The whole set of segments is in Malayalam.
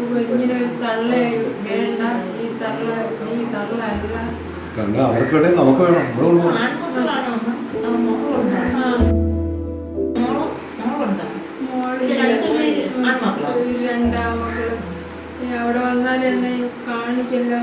ഇങ്ങനെ ഒരു തള്ള വേണ്ട ഈ തള്ള ഈ തള്ള അല്ല കണ്ട അവർക്ക് വേണേ നമുക്ക് വേണം കൊണ്ടുപോകണം ആൺമക്കളാണോ രണ്ടാം മക്കൾ അവിടെ വന്നാൽ എന്നെ കാണിക്കില്ല.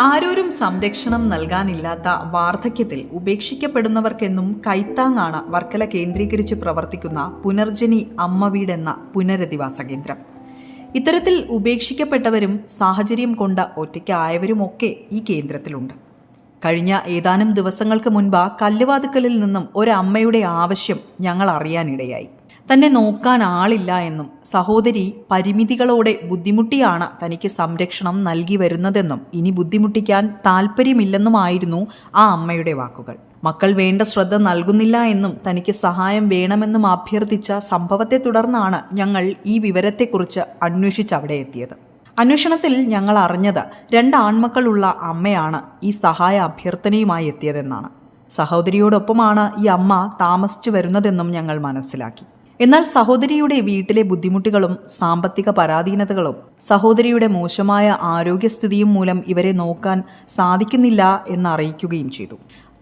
ആരോരും സംരക്ഷണം നൽകാനില്ലാത്ത വാർദ്ധക്യത്തിൽ ഉപേക്ഷിക്കപ്പെടുന്നവർക്കെന്നും കൈത്താങ്ങാണ് വർക്കല കേന്ദ്രീകരിച്ച് പ്രവർത്തിക്കുന്ന പുനർജനി അമ്മ വീടെന്ന പുനരധിവാസ കേന്ദ്രം. ഇത്തരത്തിൽ ഉപേക്ഷിക്കപ്പെട്ടവരും സാഹചര്യം കൊണ്ട് ഒറ്റയ്ക്കായവരുമൊക്കെ ഈ കേന്ദ്രത്തിലുണ്ട്. കഴിഞ്ഞ ഏതാനും ദിവസങ്ങൾക്ക് മുൻപ് കല്ലുവാതുക്കലിൽ നിന്നും ഒരമ്മയുടെ ആവശ്യം ഞങ്ങൾ അറിയാനിടയായി തന്നെ നോക്കാൻ ആളില്ല എന്നും സഹോദരി പരിമിതികളോടെ ബുദ്ധിമുട്ടിയാണ് തനിക്ക് സംരക്ഷണം നൽകി വരുന്നതെന്നും ഇനി ബുദ്ധിമുട്ടിക്കാൻ താല്പര്യമില്ലെന്നുമായിരുന്നു ആ അമ്മയുടെ വാക്കുകൾ. മക്കൾ വേണ്ട ശ്രദ്ധ നൽകുന്നില്ല എന്നും തനിക്ക് സഹായം വേണമെന്നും അഭ്യർത്ഥിച്ച സംഭവത്തെ തുടർന്നാണ് ഞങ്ങൾ ഈ വിവരത്തെക്കുറിച്ച് അന്വേഷിച്ച് എത്തിയത്. അന്വേഷണത്തിൽ ഞങ്ങൾ അറിഞ്ഞത് രണ്ട് ആൺമക്കളുള്ള അമ്മയാണ് ഈ സഹായ അഭ്യർത്ഥനയുമായി എത്തിയതെന്നാണ്. സഹോദരിയോടൊപ്പമാണ് ഈ അമ്മ താമസിച്ചു വരുന്നതെന്നും ഞങ്ങൾ മനസ്സിലാക്കി. എന്നാൽ സഹോദരിയുടെ വീട്ടിലെ ബുദ്ധിമുട്ടുകളും സാമ്പത്തിക പരാധീനതകളും സഹോദരിയുടെ മോശമായ ആരോഗ്യസ്ഥിതിയും മൂലം ഇവരെ നോക്കാൻ സാധിക്കുന്നില്ല എന്നറിയിക്കുകയും ചെയ്തു.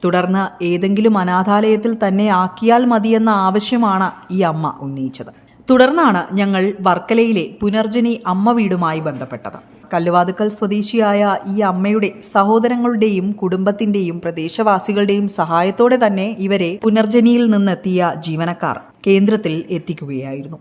തുടർന്ന് ഏതെങ്കിലും അനാഥാലയത്തിൽ തന്നെ ആക്കിയാൽ മതിയെന്ന ആവശ്യമാണ് ഈ അമ്മ ഉന്നയിച്ചത്. തുടർന്നാണ് ഞങ്ങൾ വർക്കലയിലെ പുനർജനി അമ്മ വീടുമായി ബന്ധപ്പെട്ടത്. കല്ലുവാതുക്കൽ സ്വദേശിയായ ഈ അമ്മയുടെ സഹോദരങ്ങളുടെയും കുടുംബത്തിന്റെയും പ്രദേശവാസികളുടെയും സഹായത്തോടെ തന്നെ ഇവരെ പുനർജനിയിൽ നിന്നെത്തിയ ജീവനക്കാർ കേന്ദ്രത്തിൽ എത്തിക്കുകയായിരുന്നു.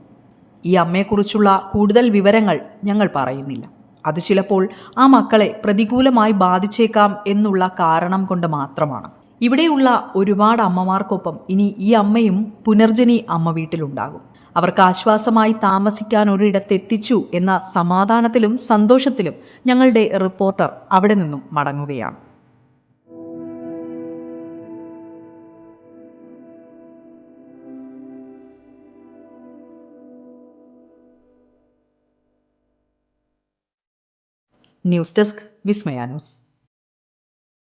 ഈ അമ്മയെക്കുറിച്ചുള്ള കൂടുതൽ വിവരങ്ങൾ ഞങ്ങൾ പറയുന്നില്ല. അത് ചിലപ്പോൾ ആ മക്കളെ പ്രതികൂലമായി ബാധിച്ചേക്കാം എന്നുള്ള കാരണം കൊണ്ട് മാത്രമാണ്. ഇവിടെയുള്ള ഒരുപാട് അമ്മമാർക്കൊപ്പം ഇനി ഈ അമ്മയും പുനർജനി അമ്മ വീട്ടിലുണ്ടാകും. അവർക്ക് ആശ്വാസമായി താമസിക്കാൻ ഒരിടത്തെത്തിച്ചു എന്ന സമാധാനത്തിലും സന്തോഷത്തിലും ഞങ്ങളുടെ റിപ്പോർട്ടർ അവിടെ നിന്നും മടങ്ങുകയാണ്. News desk വിസ്മയാനൂസ്